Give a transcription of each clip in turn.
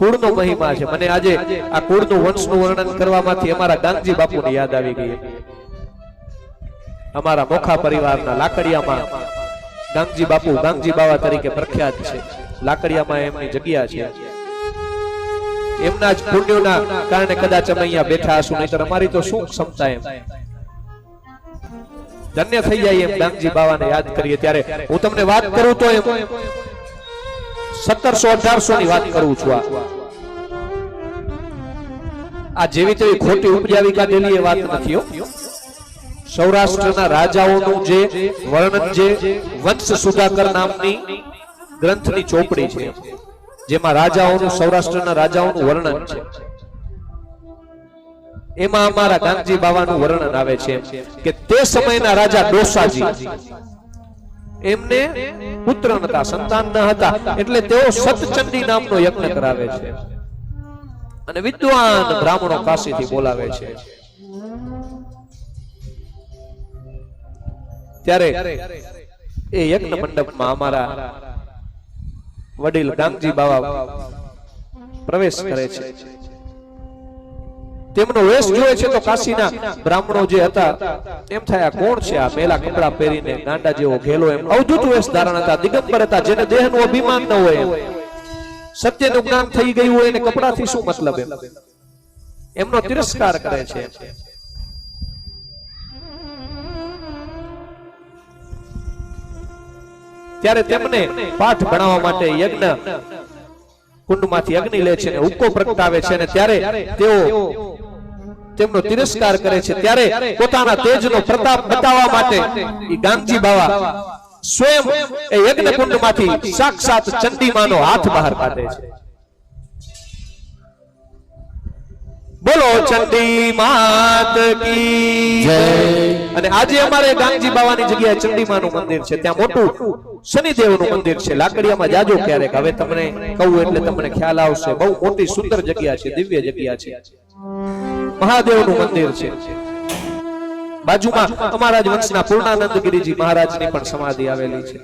કુળનો મહિમા છે. મને આજે આ કુળનું વંશનું વર્ણન કરવામાંથી અમારા ગાંગજી બાપુની યાદ આવી ગઈ અમારા મોખા પરિવારના લાકડિયામાં ગાંગજી બાપુ ગાંગજી બાવા તરીકે પ્રખ્યાત છે. લાકડિયામાં એમની જગ્યા છે. એમના જ પુણ્યોના કારણે કદાચ અમે અહીંયા બેઠા હશું નહીતર અમારી તો શું ક્ષમતા એમ? ધન્ય થઈ જાય એમ ગાંગજી બાવાને યાદ કરીએ ત્યારે હું તમને વાત કરું તો એમ. સત્તરસો અઢારસો ની વાત કરું છું આ. જેવી તેવી ખોટી ઉપજાવી કાઢેલી એ વાત નથી સૌરાષ્ટ્રના રાજાઓનું જે વર્ણન જે વંશ સુધાકર નામની ગ્રંથની ચોપડી છે, જેમાં રાજાઓનું, સૌરાષ્ટ્રના રાજાઓનું વર્ણન છે. એમાં અમારા ગાંધી બાવાનું વર્ણન આવે છે કે તે સમયના રાજા ડોસાજી એમને પુત્ર નતા, સંતાન ન હતા. એટલે તેઓ સતચંડી નામનો યજ્ઞ કરાવે છે. અને વિદ્વાન બ્રાહ્મણો કાશીથી બોલાવે છે. ત્યારે એ યજ્ઞ મંડપમાં અમારા વડીલ ગાંગજી બાવા પ્રવેશ કરે છે. તેમનો વેશ જોવે છે તો કાશીના બ્રાહ્મણો જે હતા એમ થયા કોણ છે આ મેલા કપડા પહેરીને ગાંડા જેવો ઘેલો એમ? અવધૂત વેશ ધારણ હતા દિગંબર હતા જેને દેહનું અભિમાન ન હોય સત્યનું જ્ઞાન થઈ ગયું હોય એને કપડાથી શું મતલબ એમ? એમનો તિરસ્કાર કરે છે. ત્યારે તેમને પાઠ ભણાવવા માટે યજ્ઞ કુંડમાંથી અગ્નિ લે છે અને ઉક્કો પ્રગટાવે છે અને ત્યારે તેઓ તેમનો તિરસ્કાર કરે છે. ત્યારે પોતાના તેજનો પ્રતાપ બતાવવા માટે ઈ ગાંગજી બાવા સ્વયં એ યજ્ઞ કુંડમાંથી સાક્ષાત ચંડીમાનો હાથ બહાર કાઢે છે. બોલો ચંડી માત કી જય. અને આજે અમારે ગાંગજી બાવાની જગ્યાએ ચંડીમાનું મંદિર છે. ત્યાં મોટું શનિદેવનું મંદિર છે. લાકડીયામાં જાજો ક્યારેક. હવે તમને કહું એટલે તમને ખ્યાલ આવશે. બહુ મોટી સુંદર જગ્યા છે. દિવ્ય જગ્યા છે. મહાદેવનું મંદિર છે. બાજુમાં અમારા જ વંશના પૂર્ણાનંદ ગિરિજી મહારાજની પણ સમાધિ આવેલી છે.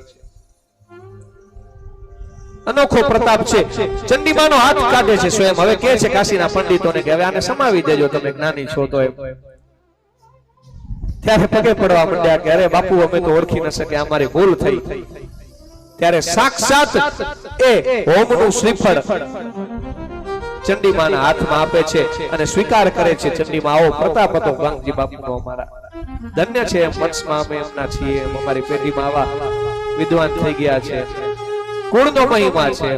અનોખો પ્રતાપ છે. ચંડીમાનો હાથ કાઢે છે સ્વયં. હવે કે છે. કાશીના પંડિતોને કે હવે આને સમાવી દેજો તમે જ્ઞાની છો તો એમ. ત્યારે પગે પડવા માંડ્યા કે અરે બાપુ અમે તો ઓળખી ન શકે અમારી ભૂલ થઈ. ત્યારે સાક્ષાત એ હોમનું શ્રીફળ ચંડીમાના હાથમાં આપે છે અને સ્વીકાર કરે છે. ચંડીમાં આવો પ્રતાપ હતો ગાંગજી બાપુનો અમારા. ધન્ય છે એમ વંશમાં અમે એમના છીએ. અમારી પેઢીમાં આવા વિદ્વાન થઈ ગયા છે. કુળનો મહિમા છે.